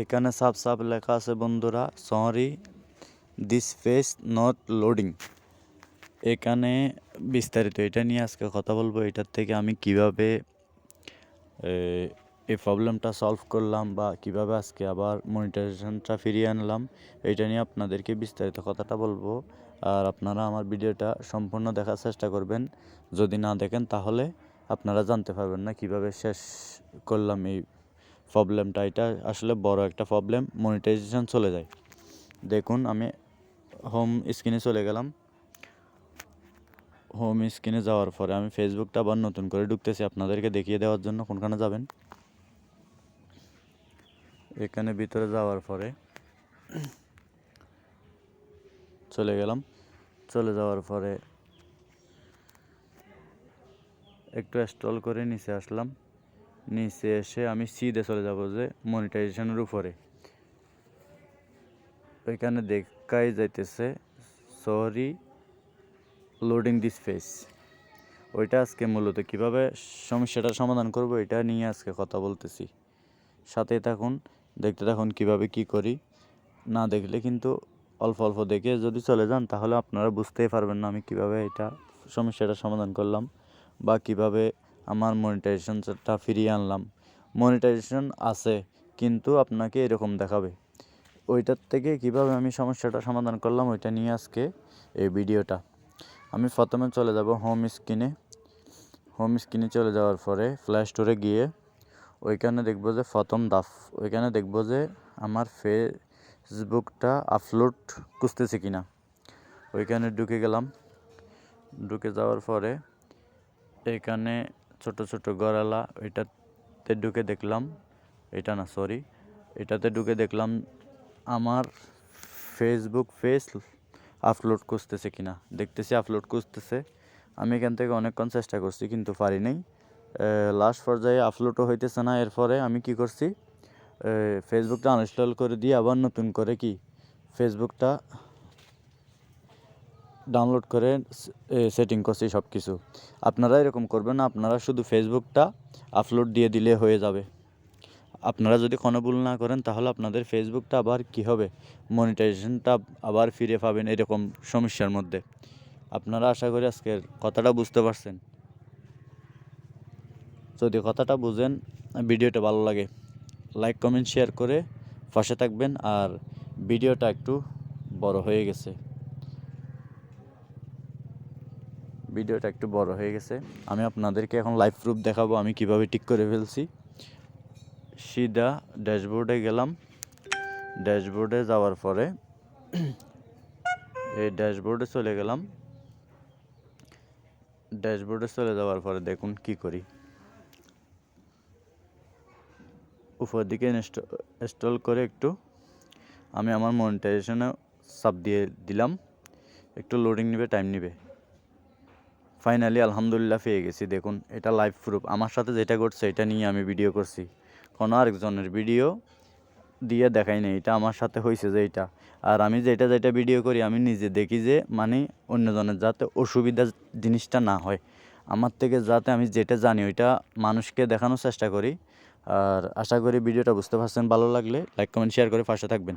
এখানে সাপ সাপ লেখা আছে বন্ধুরা sorry this face not loading এখানে বিস্তারিত এটা নিয়ে আজকে কথা বলব, এটার থেকে আমি কীভাবে এই প্রবলেমটা সলভ করলাম বা কীভাবে আজকে আবার মনিটাইজেশনটা ফিরিয়ে আনলাম, এটা নিয়ে আপনাদেরকে বিস্তারিত কথাটা বলব। আর আপনারা আমার ভিডিওটা সম্পূর্ণ দেখার চেষ্টা করবেন। যদি না দেখেন তাহলে আপনারা জানতে পারবেন না কীভাবে শেষ করলাম এই প্রবলেমটা, এটা আসলে বড় একটা প্রবলেম মনিটাইজেশন চলে যায়। দেখুন, আমি হোম স্ক্রিনে চলে গেলাম। হোম স্ক্রিনে যাওয়ার পরে আমি ফেসবুকটা আবার নতুন করে ঢুকতেছি আপনাদেরকে দেখিয়ে দেওয়ার জন্য। কোনখানে যাবেন? এখানে ভিতরে যাওয়ার পরে চলে গেলাম। চলে যাওয়ার পরে একটু স্টল করে নিচে আসলাম। নিচে এসে আমি সিধে চলে যাব যে মনিটাইজেশনের উপরে। ওইখানে দেখাই যাইতেছে সরি লোডিং দিস ফেস ওইটা আজকে মূলত কীভাবে সমস্যাটার সমাধান করব এটা নিয়ে আজকে কথা বলতেছি। সাথে থাকুন, দেখতে থাকুন কীভাবে কি করি। না দেখলে কিন্তু অল্প অল্প দেখে যদি চলে যান তাহলে আপনারা বুঝতেই পারবেন না আমি কীভাবে এটা সমস্যাটার সমাধান করলাম বা কীভাবে আমার মনিটাইজেশনটা ফিরিয়ে আনলাম। মনিটাইজেশন আছে, কিন্তু আপনাকে এরকম দেখাবে। ওইটার থেকে কীভাবে আমি সমস্যাটা সমাধান করলাম, ওইটা নিয়ে আজকে এই ভিডিওটা। আমি প্রথমে চলে যাব হোম স্ক্রিনে হোম স্ক্রিনে চলে যাওয়ার পরে প্লে স্টোরে গিয়ে ওইখানে দেখব যে প্রথম দাফ ওইখানে দেখব যে আমার ফেসবুকটা আপলোড খুঁজতেছে কিনা। ওইখানে ঢুকে গেলাম। ঢুকে যাওয়ার পরে এখানে ছোট ছোট গড়ালা ওইটাতে ঢুকে দেখলাম, এটা না সরি এটাতে ঢুকে দেখলাম আমার ফেসবুক ফেস আপলোড করতেছে কিনা। দেখতেছি আপলোড করতেছে আমি এখান থেকে অনেকক্ষণ চেষ্টা করছি, কিন্তু পারি নাই। লাস্ট পর্যায়ে আপলোডও হইতেছে না, এরপরে আমি কি করছি? ফেসবুকটা আনইনস্টল করে দিয়ে আবার নতুন করে কি? ফেসবুকটা ডাউনলোড করে সেটিং করছি সব কিছু আপনারা এরকম করবেন না, আপনারা শুধু ফেসবুকটা আপলোড দিয়ে দিলে হয়ে যাবে। আপনারা যদি কোনো ভুল না করেন, তাহলে আপনাদের ফেসবুকটা আবার কি হবে? মনিটাইজেশনটা আবার ফিরে পাবেন এরকম সমস্যার মধ্যে। আপনারা আশা করি আজকের কথাটা বুঝতে পারছেন। যদি কথাটা বুঝেন, ভিডিওটা ভালো লাগে লাইক কমেন্ট শেয়ার করে পাশে থাকবেন। আর ভিডিওটা একটু বড় হয়ে গেছে। ভিডিওটা একটু বড় হয়ে গেছে। আমি আপনাদেরকে এখন লাইভ প্রুফ দেখাবো আমি কীভাবে ঠিক করে ফেলছি। সিধা ড্যাশবোর্ডে গেলাম। ড্যাশবোর্ডে যাওয়ার পরে এই ড্যাশবোর্ডে চলে গেলাম। ড্যাশবোর্ডে চলে যাওয়ার পরে দেখুন কি করি। উপর দিকে ইনস্টল করে একটু আমি আমার মনিটাইজেশনে সাব দিয়ে দিলাম। একটু লোডিং নেবে টাইম নেবে। ফাইনালি আলহামদুলিল্লাহ পেয়ে গেছি। দেখুন, এটা লাইভ প্রুফ আমার সাথে যেটা ঘটছে, এটা নিয়ে আমি ভিডিও করছি। কোনো আরেকজনের ভিডিও দিয়ে দেখাই নেই। এটা আমার সাথে হয়েছে যে এটা আর আমি যেটা যেটা ভিডিও করি, আমি নিজে দেখি যে মানে অন্যজনের যাতে অসুবিধা জিনিসটা না হয়। আমার থেকে যাতে আমি যেটা জানি, ওইটা মানুষকে দেখানোর চেষ্টা করি। আর আশা করি ভিডিওটা বুঝতে পারছেন। ভালো লাগলে লাইক কমেন্ট শেয়ার করে পাশে থাকবেন।